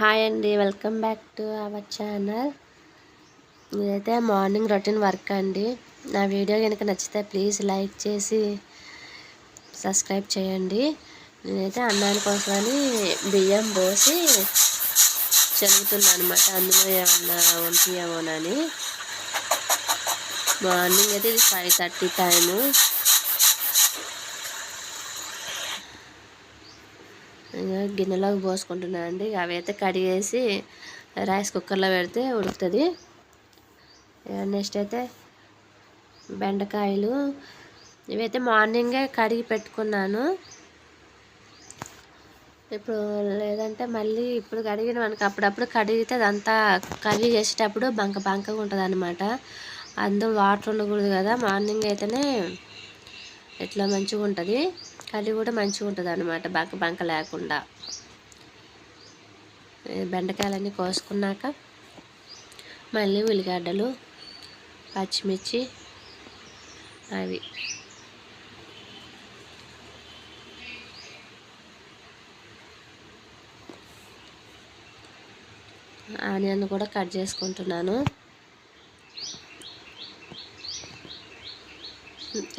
Hi అండి welcome back to our channel. ఇదైతే morning routine work అండి. నా వీడియో కనుక నచ్చితే ప్లీజ్ లైక్ చేసి సబ్స్క్రైబ్ చేయండి. నేనైతే అన్నాని కోసమని బియ్యం పోసి చదువుతున్నాను అనమాట అందులో ఏమన్నా ఉంటాయేమోనని మార్నింగ్ అయితే ఇది ఫైవ్ థర్టీ టైము గిన్నెలోకి పోసుకుంటున్నాను అండి అవి అయితే కడిగేసి రైస్ కుక్కర్లో పెడితే ఉడుకుతుంది. నెక్స్ట్ అయితే బెండకాయలు ఇవైతే మార్నింగే కడిగి పెట్టుకున్నాను. ఇప్పుడు లేదంటే మళ్ళీ ఇప్పుడు కడిగిన మనకి అప్పుడప్పుడు కడిగితే అదంతా కర్రీ చేసేటప్పుడు బంక బంకగా ఉంటుంది అనమాట అందులో వాటర్ ఉండకూడదు కదా మార్నింగ్ అయితేనే ఇట్లా మంచిగా ఉంటుంది కర్రీ కూడా మంచిగా ఉంటుంది అనమాట బంక బంక లేకుండా. బెండకాయలన్నీ కోసుకున్నాక మళ్ళీ ఉల్లిగడ్డలు పచ్చిమిర్చి అవి. ఆనియన్ కూడా కట్ చేసుకుంటున్నాను.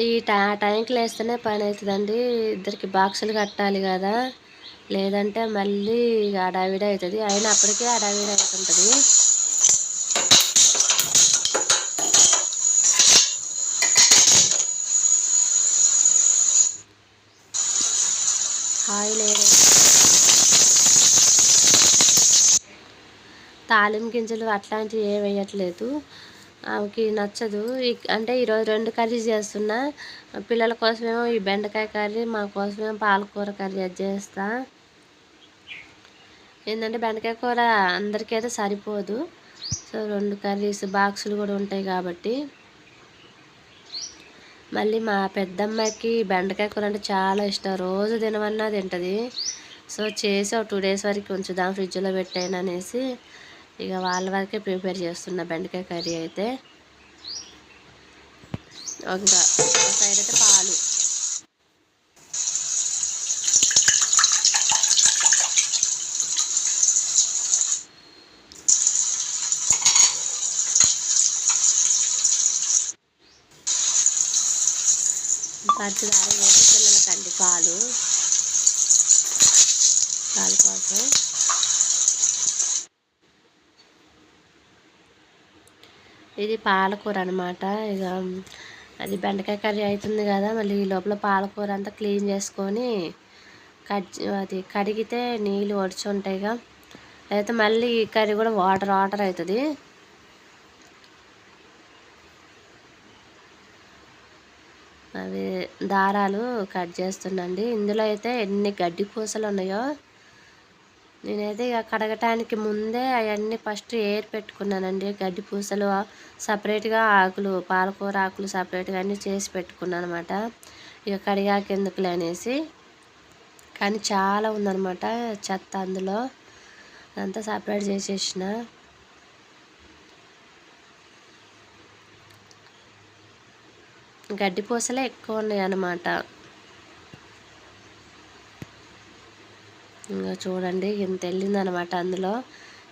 ఈ టా టైంకి లేస్తేనే పని అవుతుందండి ఇద్దరికి బాక్సులు కట్టాలి కదా. లేదంటే మళ్ళీ అడావిడ అవుతుంది అయినా అప్పటికే అడావిడ అవుతుంటుంది ఆయిల్ తాలిం గింజలు అట్లాంటివి ఏ వేయట్లేదు. ఆమెకి నచ్చదు. అంటే ఈరోజు రెండు కర్రీస్ చేస్తున్నా. పిల్లల కోసమేమో ఈ బెండకాయ కర్రీ మా కోసమేమో పాలకూర కర్రీ అది చేస్తా. ఏంటంటే బెండకాయ కూర అందరికీ అయితే సరిపోదు. సో రెండు కర్రీస్ బాక్సులు కూడా ఉంటాయి కాబట్టి. మళ్ళీ మా పెద్దమ్మాయికి బెండకాయ కూర అంటే చాలా ఇష్టం. రోజు తినమన్నా తింటుంది. సో చేసి ఒక టూ డేస్ వరకు ఉంచుదాం ఫ్రిడ్జ్లో పెట్టాను అనేసి. ఇక వాళ్ళ వరకే ప్రిపేర్ చేస్తున్న బెండకాయ కర్రీ అయితే. ఒక సైడ్ అయితే పాలు. పంచదార వేసి పిల్లలకండి పాలు. పాలు కోసం. ఇది పాలకూర అనమాట ఇక అది బెండకాయ కర్రీ అవుతుంది కదా మళ్ళీ ఈ లోపల పాలకూర అంతా క్లీన్ చేసుకొని కట్ అది కడిగితే నీళ్ళు ఒడిచి ఉంటాయిగా అయితే మళ్ళీ ఈ కర్రీ కూడా వాటర్ వాటర్ అవుతుంది అవి దారాలు కట్ చేస్తుండండి ఇందులో అయితే ఎన్ని గడ్డి పూసలు ఉన్నాయో నేనైతే ఇక కడగటానికి ముందే అవన్నీ ఫస్ట్ ఏర్ పెట్టుకున్నానండి. గడ్డి పూసలు సపరేట్గా ఆకులు పాలకూర ఆకులు సపరేట్గా అన్నీ చేసి పెట్టుకున్నాను అనమాట ఇక కడిగాక ఎందుకులే అనేసి. కానీ చాలా ఉందన్నమాట చెత్త అందులో. అంతా సపరేట్ చేసేసిన. గడ్డి పూసలే ఎక్కువ ఉన్నాయి అన్నమాట ఇంకా చూడండి ఇంత వెళ్ళిందనమాట అందులో.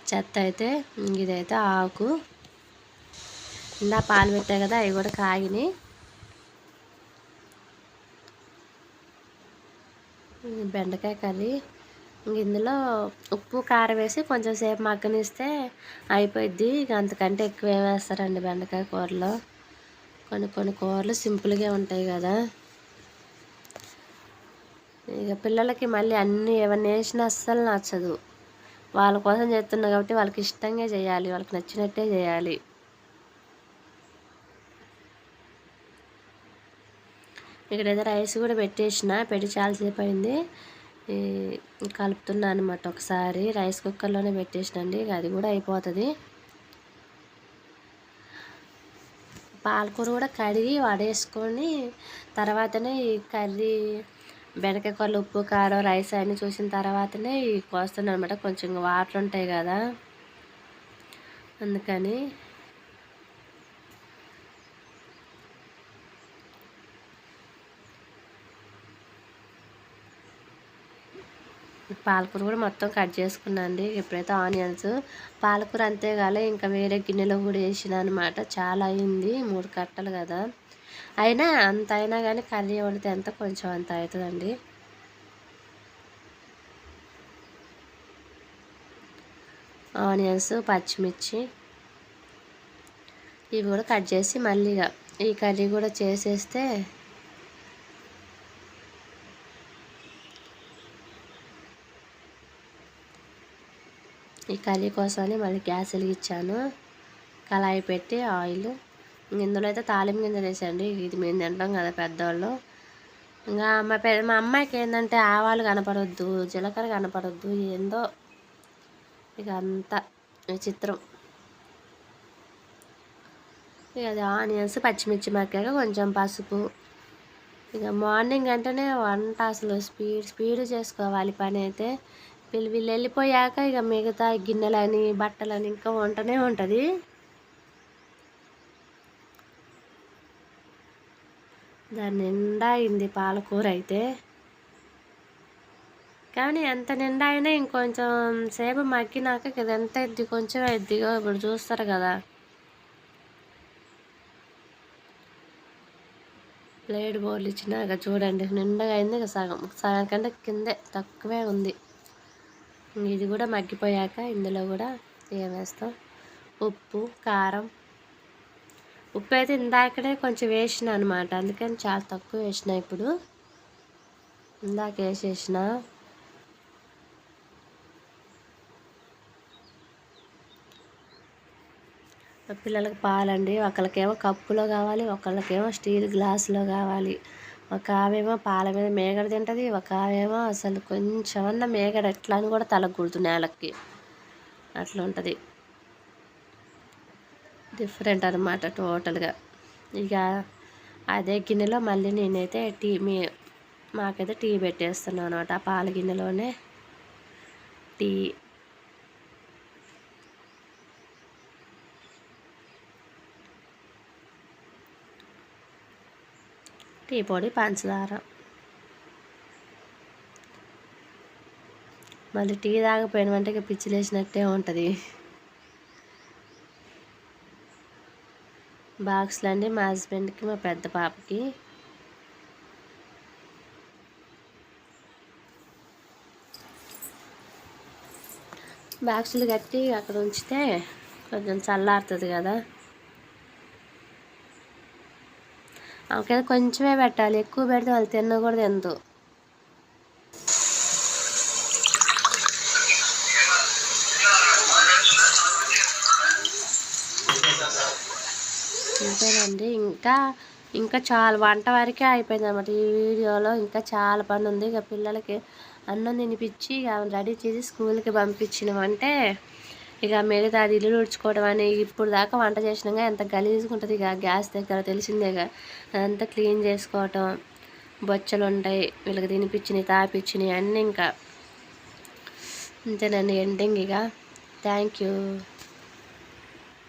చెత్త అయితే ఇదైతే ఆకు. ఇందా పాలు పెట్టాయి కదా అవి కూడా కాగిని బెండకాయ కర్రీ. ఇందులో ఉప్పు కారం వేసి కొంచెం సేపు మగ్గనిస్తే అయిపోయిద్ది. అంతకంటే ఎక్కువ వేస్తారండి బెండకాయ కూరలో? కొన్ని కొన్ని కూరలు సింపుల్గా ఉంటాయి కదా. ఇక పిల్లలకి మళ్ళీ అన్నీ ఏమన్నా వేసినా అస్సలు నచ్చదు. వాళ్ళ కోసం చేస్తున్నా కాబట్టి వాళ్ళకి ఇష్టంగా చేయాలి. వాళ్ళకి నచ్చినట్టే చేయాలి. ఇక్కడైతే రైస్ కూడా పెట్టేసిన. పెట్టి చాలాసేపు అయింది. కలుపుతున్నా అనమాట ఒకసారి. రైస్ కుక్కర్లోనే పెట్టేసినండి అది కూడా అయిపోతుంది. పాలకూర కూడా కడిగి వడేసుకొని తర్వాతనే ఈ కర్రీ బెండకాయ ఉప్పు కారం రైస్ అన్నీ చూసిన తర్వాతనే ఇవి అనమాట కొంచెం వాటర్ ఉంటాయి కదా. అందుకని పాలకూర కూడా మొత్తం కట్ చేసుకున్నాండి ఎప్పుడైతే ఆనియన్స్ పాలకూర అంతే కాలే ఇంకా వేరే గిన్నెలో కూడా వేసిన అనమాట చాలా అయింది. మూడు కట్టలు కదా. అయినా అంత అయినా కానీ కర్రీ వండితే ఎంత కొంచెం అంత అవుతుందండి. ఆనియన్స్ పచ్చిమిర్చి ఇవి కూడా కట్ చేసి మళ్ళీగా ఈ కర్రీ కూడా చేసేస్తే ఈ కర్రీ కోసమని మళ్ళీ గ్యాస్ వెలిగించాను. కళాయి పెట్టి ఆయిల్ ఇందులో అయితే తాలింపు గింజలు వేసండి ఇది మేము తింటాం కదా పెద్దవాళ్ళు ఇంకా మా పెద్ద మా అమ్మాయికి ఏంటంటే ఆవాలు కనపడొద్దు జీలకర్ర కనపడొద్దు ఏందో ఇక అంతా విచిత్రం. ఇక అది ఆనియన్స్ పచ్చిమిర్చి మగ్గాక కొంచెం పసుపు. ఇక మార్నింగ్ అంటేనే వంట అసలు స్పీడ్ స్పీడ్ చేసుకోవాలి పని అయితే. వీళ్ళు వీళ్ళు వెళ్ళిపోయాక ఇక మిగతా గిన్నెలని బట్టలని ఇంకా వంటనే ఉంటుంది. దాని నిండా అయింది పాలకూర అయితే. కానీ ఎంత నిండా అయినా ఇంకొంచెం సేపు మగ్గినాక ఇది ఎంత కొంచెం ఇదిగో ఇప్పుడు చూస్తారు కదా. ప్లేట్ బోర్లు ఇచ్చినాక చూడండి నిండగా అయింది ఇక సగం. సగం కంటే కిందే తక్కువే ఉంది. ఇది కూడా మగ్గిపోయాక ఇందులో కూడా ఏం వేస్తాం? ఉప్పు కారం ఉప్పు అయితే ఇందాకడే కొంచెం వేసిన అనమాట అందుకని చాలా తక్కువ వేసిన ఇప్పుడు. ఇందాక వేసేసిన. పిల్లలకి పాలండి. ఒకళ్ళకేమో కప్పులో కావాలి ఒకళ్ళకేమో స్టీల్ గ్లాసులో కావాలి. ఒక ఆమెమో పాల మీద మేగడ తింటుంది ఒక ఆమెమో అసలు కొంచెమన్నా మేగడ ఎట్లా అని కూడా తలకూడదు నేలకి. అట్లా ఉంటుంది డిఫరెంట్ అనమాట టోటల్గా. ఇక అదే గిన్నెలో మళ్ళీ నేనైతే టీ మీ మాకైతే టీ పెట్టేస్తున్నాను అనమాట ఆ పాల గిన్నెలోనే టీ. టీ పొడి పంచదార. మళ్ళీ టీ తాగపోయిన వెంటనే పిచ్చిలేసినట్టే ఉంటుంది. బాక్స్లు అండి మా హస్బెండ్కి మా పెద్ద పాపకి. బాక్సులు కట్టి అక్కడ ఉంచితే కొంచెం చల్లారుతుంది కదా. ఓకే కొంచెమే పెట్టాలి. ఎక్కువ పెడితే వాళ్ళు తిన్న కూడా తిందు అంతేనండి ఇంకా ఇంకా చాలా వంట వరకే అయిపోయింది అనమాట ఈ వీడియోలో ఇంకా చాలా పని ఉంది. ఇక పిల్లలకి అన్నం తినిపించి ఇక రెడీ చేసి స్కూల్కి పంపించినామంటే ఇక మిగతా అది ఇల్లు ఉడుచుకోవడం అని ఇప్పుడు దాకా వంట చేసినాక ఎంత గలీజ్గా ఉంటుంది. ఇక గ్యాస్ దగ్గర తెలిసిందేగా అదంతా క్లీన్ చేసుకోవటం బొచ్చలు ఉంటాయి వీళ్ళకి తినిపించినవి తాపించినవి అన్నీ ఇంకా. అంతేనండి ఎండింగ్ ఇక. Thank you.